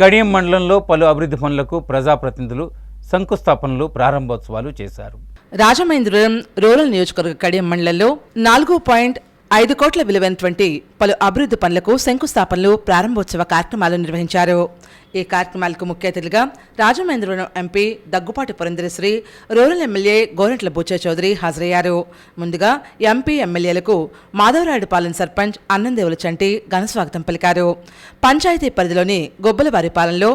కడియం మండలంలో పలు అభివృద్ధి పనులకు ప్రజాప్రతినిధులు శంకుస్థాపనలు ప్రారంభోత్సవాలు చేశారు. రాజమహేంద్రవరం రూరల్ నియోజకవర్గ కడియం మండలంలో నాలుగు పాయింట్ ఐదు కోట్ల విలువైనటువంటి పలు అభివృద్ధి పనులకు శంకుస్థాపనలు ప్రారంభోత్సవ కార్యక్రమాలు నిర్వహించారు. ఈ కార్యక్రమాలకు ముఖ్య అతిథిగా Rajamahendravaram MP Daggubati Purandeswari rural MLA Gorantla Butchaiah Chowdary హాజరయ్యారు. ముందుగా ఎంపీ ఎమ్మెల్యేలకు మాధవరాయుడుపాలెం సర్పంచ్ అన్నందేవుల చంటి ఘనస్వాగతం పలికారు. పంచాయతీ పరిధిలోని గొబ్బలవారిపాలెంలో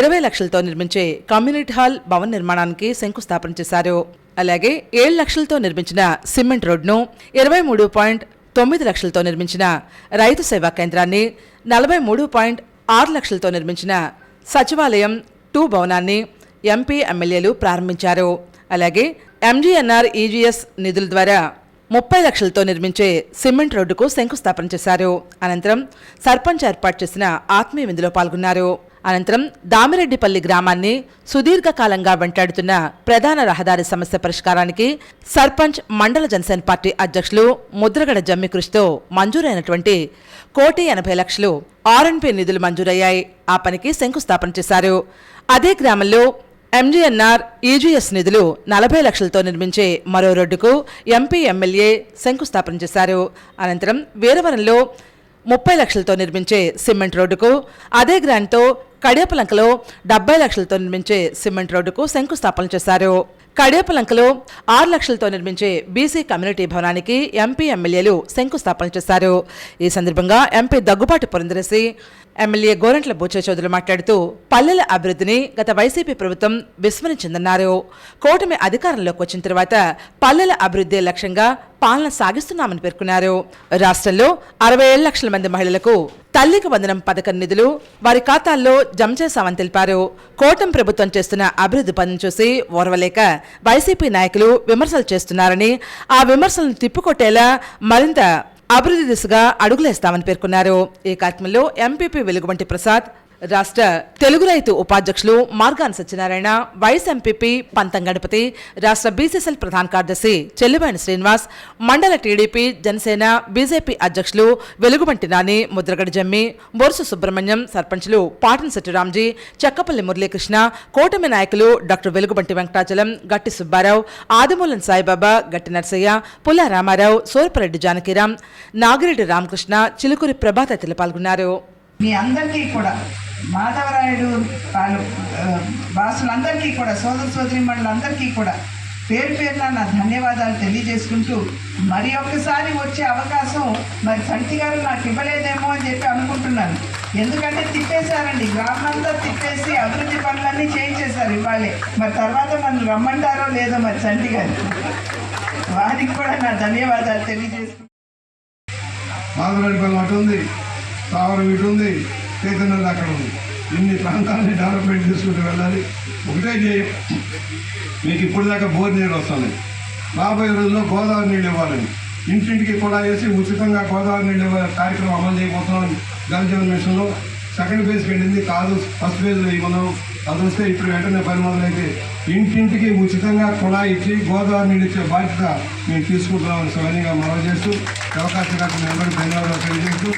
ఇరవై లక్షలతో నిర్మించే కమ్యూనిటీ హాల్ భవన నిర్మాణానికి శంకుస్థాపన చేశారు. అలాగే ఏడు లక్షలతో నిర్మించిన సిమెంట్ రోడ్ను ఇరవై మూడు పాయింట్ తొమ్మిది లక్షలతో నిర్మించిన రైతు సేవా కేంద్రాన్ని నలభై మూడు పాయింట్ ఆరు లక్షలతో నిర్మించిన సచివాలయం టూ భవనాన్ని ఎంపీ ఎమ్మెల్యేలు ప్రారంభించారు. అలాగే ఎంజీఎన్ఆర్ ఈజీఎస్ నిధుల ద్వారా ముప్పై లక్షలతో నిర్మించే సిమెంట్ రోడ్డుకు శంకుస్థాపన చేశారు. అనంతరం సర్పంచ్ ఏర్పాటు చేసిన ఆత్మీయ విందులో పాల్గొన్నారు. అనంతరం దామిరెడ్డిపల్లి గ్రామాన్ని సుదీర్ఘకాలంగా వెంటాడుతున్న ప్రధాన రహదారి సమస్య పరిష్కారానికి సర్పంచ్ మండల జనసేన పార్టీ అధ్యక్షులు ముద్రగడ జమ్మి కృషితో మంజూరైనటువంటి కోటి ఎనభై లక్షలు ఆర్ఎన్పి నిధులు మంజూరయ్యాయి. ఆ పనికి శంకుస్థాపన చేశారు. అదే గ్రామంలో ఎంజీఎన్ఆర్ ఈజీఎస్ నిధులు నలభై లక్షలతో నిర్మించే మరో రోడ్డుకు ఎంపీ ఎమ్మెల్యే శంకుస్థాపన చేశారు. అనంతరం వీరవరంలో ముప్పై లక్షలతో నిర్మించే సిమెంట్ రోడ్డుకు అదే గ్రాంట్తో కడియపలంకలో డెబ్బై లక్షలతో నిర్మించే సిమెంట్ రోడ్డుకు శంకుస్థాపన చేశారు. కడియపలంకలో ఆరు లక్షలతో నిర్మించే బీసీ కమ్యూనిటీ భవనానికి ఎంపీ ఎమ్మెల్యేలు శంకుస్థాపన చేశారు. ఈ సందర్భంగా ఎంపీ దగ్గుబాటి పురంధరేసి ఎమ్మెల్యే గోరంట్ల బుచ్చే చౌదరి మాట్లాడుతూ పల్లెల అభివృద్ధిని గత వైసీపీ ప్రభుత్వం విస్మరించిందన్నారు కూటమి అధికారంలోకి వచ్చిన తర్వాత పల్లెల అభివృద్ధి లక్ష్యంగా పాలన సాగిస్తున్నామని పేర్కొన్నారు. రాష్ట్రంలో అరవై ఏడు లక్షల మంది మహిళలకు తల్లికి వందనం పథకం నిధులు వారి ఖాతాల్లో జమ చేశామని తెలిపారు. కోటం ప్రభుత్వం చేస్తున్న అభివృద్ధి పనులు చూసి ఓర్వలేక వైసీపీ నాయకులు విమర్శలు చేస్తున్నారని ఆ విమర్శలను తిప్పుకొట్టేలా మరింత అభివృద్ధి దిశగా అడుగులేస్తామని పేర్కొన్నారు. ఈ కార్యక్రమంలో ఎంపీపీ వెలుగుబంటి ప్రసాద్ రాష్ట్ర తెలుగు రైతు ఉపాధ్యక్షులు మార్గాన్ సత్యనారాయణ వైఎస్ ఎంపీపీ పంతం గణపతి రాష్ట్ర బీసీసీఎల్ ప్రధాన కార్యదర్శి చెల్లిబైన శ్రీనివాస్ మండల టీడీపీ జనసేన బీజేపీ అధ్యక్షులు వెలుగుబంటి నాని ముద్రగడ జమ్మి బొరుసు సుబ్రహ్మణ్యం సర్పంచ్లు పాటన్ సత్యరామ్జీ చక్కపల్లి మురళీకృష్ణ కూటమి నాయకులు డాక్టర్ వెలుగుబంటి వెంకటాచలం గట్టి సుబ్బారావు ఆదిమూలం సాయిబాబా గట్టి నర్సయ్య పుల్ల రామారావు సూరపరెడ్డి జానకిరామ్ నాగిరెడ్డి రామకృష్ణ చిలుకూరి ప్రభాత పాల్గొన్నారు. మీ అందరికీ కూడా మాధవరాయుడు వాళ్ళు ఆ, వాసులందరికీ కూడా సోదర సోదరి మండలందరికీ కూడా పేరు పేరున నా ధన్యవాదాలు తెలియజేసుకుంటూ మరి ఒక్కసారి వచ్చే అవకాశం మరి సంటి గారు నాకు ఇవ్వలేదేమో అని చెప్పి అనుకుంటున్నాను. ఎందుకంటే తిప్పేశారండి గ్రామంతా తిప్పేసి అభివృద్ధి పనులన్నీ చేయించేశారు ఇవ్వాలి మరి తర్వాత నన్ను రమ్మంటారో లేదో మరి సంటి గారు. వారికి కూడా నా ధన్యవాదాలు తెలియజేసుకుంటున్నాను. మాధవరెడ్డిపల్లి అటు ఉంది తావరం ఇటు ఉంది. చైతన్యం అక్కడ ఉంది. ఇన్ని ప్రాంతాలని డెవలప్మెంట్ చేసుకుంటూ వెళ్ళాలి. ఒకటే చేయం మీకు ఇప్పుడు దాకా బోర్ నీళ్ళు వస్తుంది రాబోయే రోజుల్లో గోదావరి నీళ్ళు ఇవ్వాలని. ఇంటింటికి కూడా వేసి ఉచితంగా గోదావరి నీళ్ళు ఇవ్వాలి కార్యక్రమం అమలు చేయబోతున్నాం జలజీవన్ మిషన్లో. సెకండ్ ఫేజ్కి వెళ్ళింది కాదు ఫస్ట్ ఫేజ్లో ఇవ్వను. అది వస్తే ఇప్పుడు వెంటనే పని మొదలైతే ఇంటింటికి ఉచితంగా కుళాయి ఇచ్చి గోదావరి నీళ్ళు ఇచ్చే బాధ్యత మేము తీసుకుంటున్నామని సవనీయంగా మనవి చేస్తూ అవకాశం కాకుండా ధన్యవాదాలు తెలియజేస్తూ